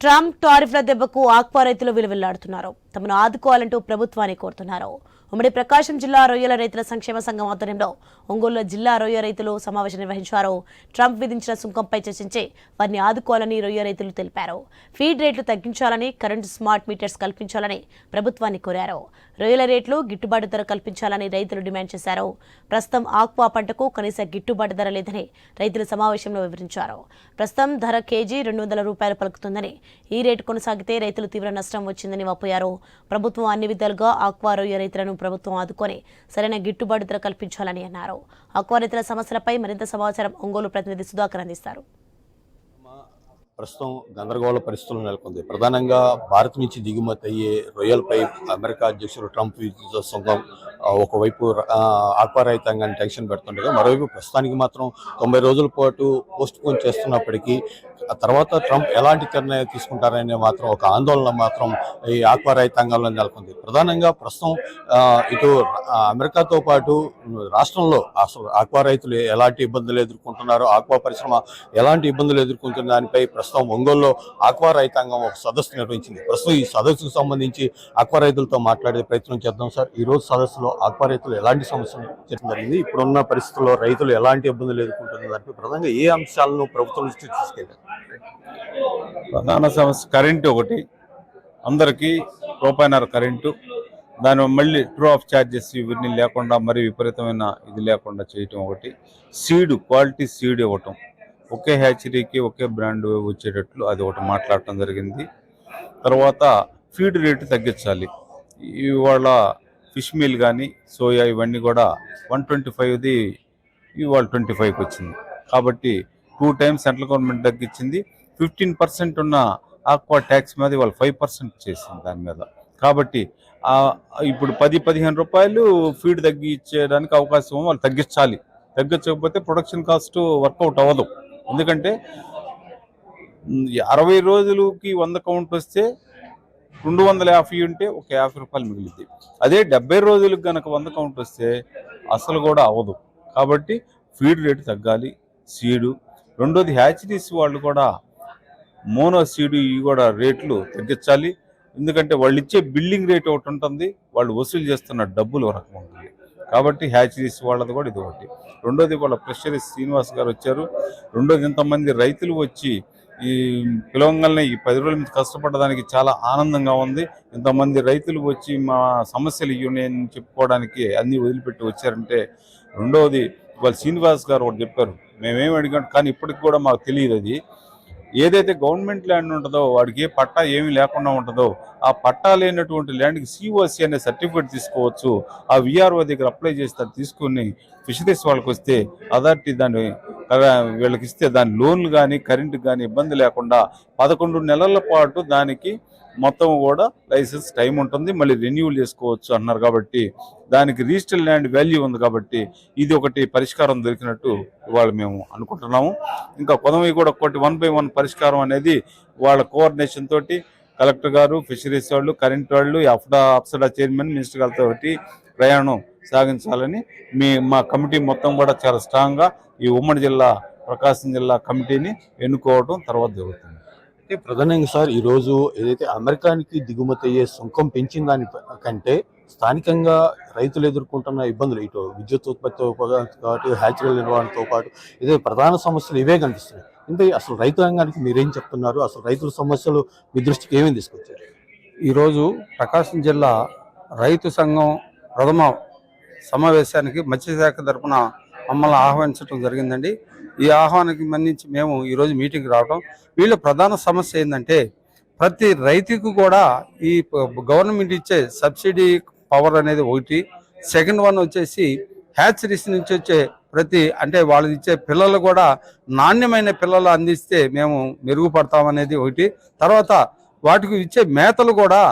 Trump టారిఫ్ల దెబ్బకు aqua రైతులు విలువెల్లాడుతున్నారు. తమను ఆదుకోవాలంటూ ప్రభుత్వాన్ని కోరుతున్నారు. ఉమ్మడి ప్రకాశం జిల్లా రొయ్యల రైతుల సంక్షేమ సంఘం ఆధ్వర్యంలో ఒంగోలులో జిల్లా రొయ్య రైతులు సమావేశం నిర్వహించారు. ట్రంప్ విధించిన సుంకంపై చర్చించి వారిని ఆదుకోవాలని రొయ్య రైతులు తెలిపారు. ఫీడ్ రేట్లు తగ్గించాలని కరెంటు స్మార్ట్ మీటర్స్ కల్పించాలని ప్రభుత్వాన్ని కోరారు. రొయ్యల రేట్లు గిట్టుబాటు ధర కల్పించాలని రైతులు డిమాండ్ చేశారు. ప్రస్తుతం ఆక్వా పంటకు కనీస గిట్టుబాటు ధర లేదని రైతులు సమావేశంలో వివరించారు. ప్రస్తుతం ధర కేజీ రెండు వందల రూపాయలు పలుకుతుందని ఈ రేటు కొనసాగితే రైతులు తీవ్ర నష్టం వచ్చిందని వాపోయారు. ప్రభుత్వం అన్ని విధాలుగా ఆక్వా రొయ్య రైతులను ప్రభుత్వం ఆదుకొని సరైన గిట్టుబాటు ధర కల్పించాలని అన్నారు. ఆక్వా సమస్యలపై మరింత సమాచారం ఒంగోలు ప్రతినిధి సుధాకర్ అందిస్తారు. ప్రస్తుతం గందరగోళ పరిస్థితులు నెలకొంది. ప్రధానంగా భారత్ నుంచి దిగుమతి అయ్యే రొయ్యలపై అమెరికా అధ్యక్షుడు ట్రంప్ విధించిన ఒకవైపు ఆత్మరహితంగా రైతాంగాన్ని టెన్షన్ పెడుతుండగా మరోవైపు ప్రస్తుతానికి మాత్రం తొంభై రోజుల పాటు పోస్ట్ పోన్ చేస్తున్నప్పటికీ ఆ తర్వాత ట్రంప్ ఎలాంటి నిర్ణయం తీసుకుంటారనే మాత్రం ఒక ఆందోళన మాత్రం ఈ ఆక్వా రైతాంగంలో నెలకొంది. ప్రధానంగా ప్రస్తుతం ఇటు అమెరికాతో పాటు రాష్ట్రంలో అసలు ఆక్వా రైతులు ఎలాంటి ఇబ్బందులు ఎదుర్కొంటున్నారు ఆక్వా పరిశ్రమ ఎలాంటి ఇబ్బందులు ఎదుర్కొంటున్న దానిపై ప్రస్తుతం ఒంగోలులో ఆక్వా రైతాంగం ఒక సదస్సు నిర్వహించింది. ప్రస్తుతం ఈ సదస్సుకు సంబంధించి ఆక్వా రైతులతో మాట్లాడే ప్రయత్నం చేద్దాం సార్. ఈ రోజు సదస్సులో ఆక్వా రైతులు ఎలాంటి సమస్యలు చెప్పడం జరిగింది? ఇప్పుడున్న పరిస్థితుల్లో రైతులు ఎలాంటి ఇబ్బందులు ఎదుర్కొంటున్న దానిపై ప్రధానంగా ఏ అంశాలను ప్రభుత్వం దృష్టికి ప్రధాన సమస్య కరెంటు ఒకటి. అందరికీ రూపాయినర కరెంటు. దాని మళ్ళీ ట్రూ ఆఫ్ ఛార్జెస్ ఇవన్నీ లేకుండా మరి విపరీతమైన ఇది లేకుండా చేయటం ఒకటి. సీడ్ క్వాలిటీ సీడ్ ఇవ్వటం. ఒకే హ్యాచరీకి ఒకే బ్రాండ్ వచ్చేటట్లు అది ఒకటి మాట్లాడటం జరిగింది. తర్వాత ఫీడ్ రేటు తగ్గించాలి. ఇవాళ ఫిష్ మీల్ కానీ సోయా ఇవన్నీ కూడా వన్ ట్వంటీ ఫైవ్ది ఇవాళ ట్వంటీ ఫైవ్కి వచ్చింది. కాబట్టి టూ టైమ్స్ సెంట్రల్ గవర్నమెంట్ తగ్గించింది ఫిఫ్టీన్ పర్సెంట్ ఉన్న ఆక్వా ట్యాక్స్ మీద ఇవాళ ఫైవ్ పర్సెంట్ చేసింది దాని మీద. కాబట్టి ఇప్పుడు పది పదిహేను రూపాయలు ఫీడ్ తగ్గించడానికి అవకాశం వాళ్ళు తగ్గించాలి. తగ్గించకపోతే ప్రొడక్షన్ కాస్ట్ వర్కౌట్ అవ్వదు. ఎందుకంటే అరవై రోజులకి వంద కౌంట్ వస్తే రెండు వందల యాభై ఉంటే ఒక యాభై రూపాయలు మిగిలింది అదే డెబ్బై రోజులకు గనక వంద కౌంట్ వస్తే అసలు కూడా అవ్వదు. కాబట్టి ఫీడ్ రేటు తగ్గాలి సీడు. రెండోది హ్యాచరీస్ వాళ్ళు కూడా మోనో సీడు ఇవి కూడా రేట్లు తగ్గించాలి. ఎందుకంటే వాళ్ళు ఇచ్చే బిల్డింగ్ రేట్ ఒకటి ఉంటుంది వాళ్ళు వసూలు చేస్తున్న డబ్బులు ఒక రకం ఉంటుంది. కాబట్టి హ్యాచరీస్ వాళ్ళది కూడా ఇది ఒకటి. రెండోది వాళ్ళ ప్రెషరీస్ శ్రీనివాస్ గారు వచ్చారు. రెండోది ఇంతమంది రైతులు వచ్చి ఈ పిలవంగానే ఈ పది రోజుల నుంచి కష్టపడడానికి చాలా ఆనందంగా ఉంది. ఇంతమంది రైతులు వచ్చి మా సమస్యలు ఇవి ఉన్నాయని చెప్పుకోవడానికి అన్నీ వదిలిపెట్టి వచ్చారంటే రెండవది వాళ్ళు శ్రీనివాస్ గారు ఒకటి చెప్పారు. మేమేమి అడిగాం కానీ ఇప్పటికి కూడా మాకు తెలియదు అది. ఏదైతే గవర్నమెంట్ ల్యాండ్ ఉంటుందో వాడికి ఏ పట్టా ఏమీ లేకుండా ఉంటుందో ఆ పట్టా లేనటువంటి ల్యాండ్కి సిఓసి అనే సర్టిఫికేట్ తీసుకోవచ్చు. ఆ విఆర్ఓ దగ్గర అప్లై చేస్తే తీసుకుని ఫిషరీస్ వాళ్ళకి వస్తే అథారిటీ దాన్ని వీళ్ళకి ఇస్తే దాని లోన్లు కానీ కరెంటు కానీ ఇబ్బంది లేకుండా పదకొండు నెలల పాటు దానికి మొత్తం కూడా లైసెన్స్ టైం ఉంటుంది. మళ్ళీ రెన్యూల్ చేసుకోవచ్చు అన్నారు కాబట్టి దానికి రిజిస్టర్ ల్యాండ్ వాల్యూ ఉంది కాబట్టి ఇది ఒకటి పరిష్కారం దొరికినట్టు ఇవాళ మేము అనుకుంటున్నాము. ఇంకా కొదవి కూడా ఒకటి వన్ బై వన్ పరిష్కారం అనేది వాళ్ళ కోఆర్డినేషన్ తోటి కలెక్టర్ గారు ఫిషరీస్ వాళ్ళు కరెంట్ వాళ్ళు అఫ్డా అప్సడా చైర్మన్ మినిస్టర్ గారితో ప్రయాణం సాగించాలని మీ మా కమిటీ మొత్తం కూడా చాలా స్ట్రాంగ్గా ఈ ఉమ్మడి జిల్లా ప్రకాశం జిల్లా కమిటీని ఎన్నుకోవడం తర్వాత జరుగుతుంది. అంటే ప్రధానంగా సార్ ఈరోజు ఏదైతే అమెరికానికి దిగుమతి అయ్యే సుంకం పెంచిన దాని కంటే స్థానికంగా రైతులు ఎదుర్కొంటున్న ఇబ్బందులు ఇటు విద్యుత్ ఉత్పత్తితో పాటు హ్యాచురల్ నిర్వహణతో పాటు ఇదే ప్రధాన సమస్యలు ఇవే కనిపిస్తున్నాయి. ఇంత అసలు రైతాంగానికి మీరేం చెప్తున్నారు? అసలు రైతుల సమస్యలు మీ దృష్టికి ఏమేమి తీసుకొచ్చారు? ఈరోజు ప్రకాశం జిల్లా రైతు సంఘం ప్రథమ సమావేశానికి మత్స్యశాఖ తరఫున మమ్మల్ని ఆహ్వానించడం జరిగిందండి. ఈ ఆహ్వానానికి మన్నించి మేము ఈరోజు మీటింగ్ రావడం వీళ్ళ ప్రధాన సమస్య ఏంటంటే ప్రతి రైతుకు కూడా ఈ గవర్నమెంట్ ఇచ్చే సబ్సిడీ పవర్ అనేది ఒకటి. సెకండ్ వన్ వచ్చేసి హ్యాచరీస్ నుంచి వచ్చే ప్రతి అంటే వాళ్ళు ఇచ్చే పిల్లలు కూడా నాణ్యమైన పిల్లలు అందిస్తే మేము మెరుగుపడతామనేది ఒకటి. తర్వాత వాటికి ఇచ్చే మేతలు కూడా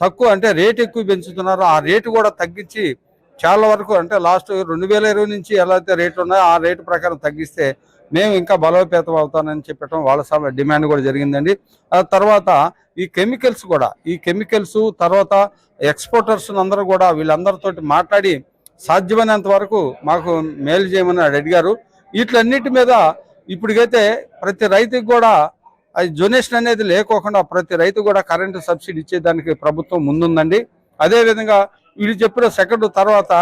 తక్కువ అంటే రేట్ ఎక్కువ పెంచుతున్నారు. ఆ రేటు కూడా తగ్గించి చాలా వరకు అంటే లాస్ట్ రెండు వేల ఇరవై నుంచి ఎలా అయితే రేట్లు ఉన్నాయో ఆ రేటు ప్రకారం తగ్గిస్తే మేము ఇంకా బలోపేతం అవుతానని చెప్పటం వాళ్ళ సమ డిమాండ్ కూడా జరిగిందండి. తర్వాత ఈ కెమికల్స్ కూడా ఈ కెమికల్స్ తర్వాత ఎక్స్పోర్టర్స్ అందరూ కూడా వీళ్ళందరితోటి మాట్లాడి సాధ్యమైనంత వరకు మాకు మేలు చేయమని అడిగారు వీటిలన్నిటి మీద ఇప్పటికైతే ప్రతి రైతుకి కూడా అది జొనేషన్ అనేది లేకోకుండా ప్రతి రైతు కూడా కరెంటు సబ్సిడీ ఇచ్చేదానికి ప్రభుత్వం ముందుందండి. అదేవిధంగా వీళ్ళు చెప్పిన సెకండ్ తర్వాత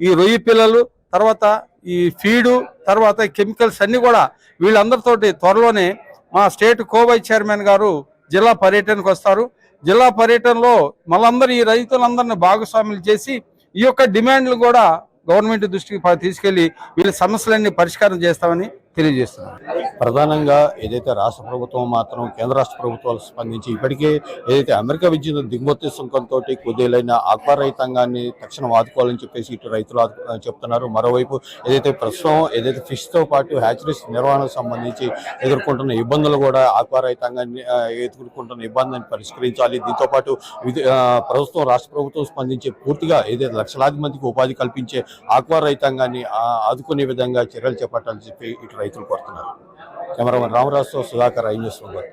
ఈ రొయ్యి పిల్లలు తర్వాత ఈ ఫీడు తర్వాత కెమికల్స్ అన్ని కూడా వీళ్ళందరితోటి త్వరలోనే మా స్టేట్ కోవై చైర్మన్ గారు జిల్లా పర్యటనకు వస్తారు. జిల్లా పర్యటనలో మళ్ళందరూ ఈ రైతులందరినీ భాగస్వాములు చేసి ఈ యొక్క డిమాండ్లు కూడా గవర్నమెంట్ దృష్టికి తీసుకెళ్ళి వీళ్ళ సమస్యలన్నీ పరిష్కారం చేస్తామని తెలియజేస్తున్నారు. ప్రధానంగా ఏదైతే రాష్ట్ర ప్రభుత్వం మాత్రం కేంద్ర రాష్ట్ర ప్రభుత్వాలు స్పందించి ఇప్పటికే ఏదైతే అమెరికా విద్యుత్ దిగుమతి సుంకంతో కొద్దిలైన ఆక్వా రైతాంగాన్ని తక్షణం ఆదుకోవాలని చెప్పేసి ఇటు రైతులు చెప్తున్నారు. మరోవైపు ఏదైతే ప్రస్తుతం ఏదైతే ఫిష్తో పాటు హ్యాచరీస్ నిర్వహణకు సంబంధించి ఎదుర్కొంటున్న ఇబ్బందులు కూడా ఆక్వా రైతాంగాన్ని ఎదుర్కొంటున్న ఇబ్బందిని పరిష్కరించాలి. దీంతో పాటు ప్రభుత్వం రాష్ట్ర ప్రభుత్వం స్పందించి పూర్తిగా ఏదైతే లక్షలాది మందికి ఉపాధి కల్పించే ఆక్వా రైతాంగాన్ని ఆదుకునే విధంగా చర్యలు చేపట్టాలని చెప్పి ఇటు రైతులు కోరుతున్నారు. కెమెరామెన్ రామరాజుతో సుధాకర్ ఐ న్యూస్ ముంబై.